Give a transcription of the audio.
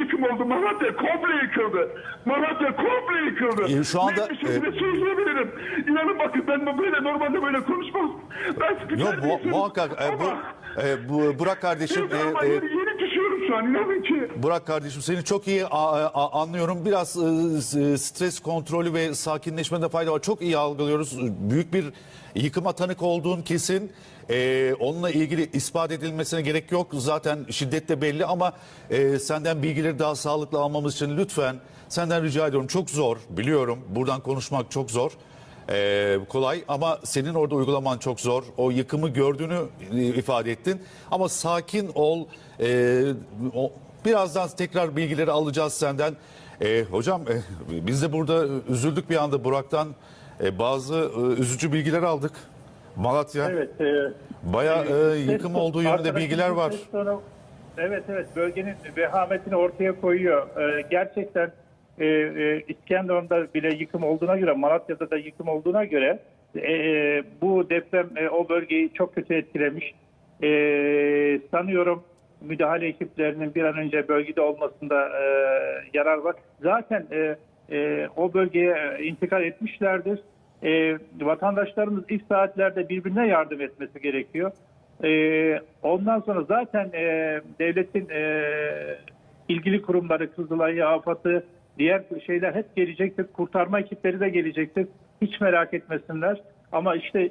yıkım oldu. Malatya komple yıkıldı. Malatya komple yıkıldı. E, şu anda, Net bir şekilde söyleyebilirim. İnanın bakın ben böyle normalde böyle konuşmam. Ben Yok insanım. muhakkak e, bu, e, bu Burak kardeşim e, e, yeni, inanın ki. Burak kardeşim seni çok iyi anlıyorum. Biraz e, s- stres kontrolü ve sakinleşmede fayda var. Çok iyi algılıyoruz. Büyük bir yıkıma tanık olduğun kesin. E, onunla ilgili ispat edilmesine gerek yok. Zaten şiddet de belli ama e, senden bilgileri daha sağlıklı almamız için lütfen senden rica ediyorum. Çok zor biliyorum. Buradan konuşmak çok zor. E, kolay ama senin orada uygulaman çok zor. O yıkımı gördüğünü e, ifade ettin. Ama sakin ol. E, o, birazdan tekrar bilgileri alacağız senden. E, hocam e, biz de burada üzüldük bir anda Burak'tan. E, bazı e, üzücü bilgiler aldık. Malatya Evet. E, bayağı e, yıkım ses- olduğu yönünde bilgiler var. evet evet bölgenin vehametini ortaya koyuyor. E, gerçekten e, e, İskenderun'da bile yıkım olduğuna göre Malatya'da da yıkım olduğuna göre e, e, bu deprem e, o bölgeyi çok kötü etkilemiş. E, sanıyorum müdahale ekiplerinin bir an önce bölgede olmasında e, yarar var. Zaten e, e, o bölgeye e, intikal etmişlerdir. E, vatandaşlarımız ilk saatlerde birbirine yardım etmesi gerekiyor. E, ondan sonra zaten e, devletin e, ilgili kurumları, Kızılay, AFAD'ı, diğer şeyler hep gelecektir. Kurtarma ekipleri de gelecektir. Hiç merak etmesinler. Ama işte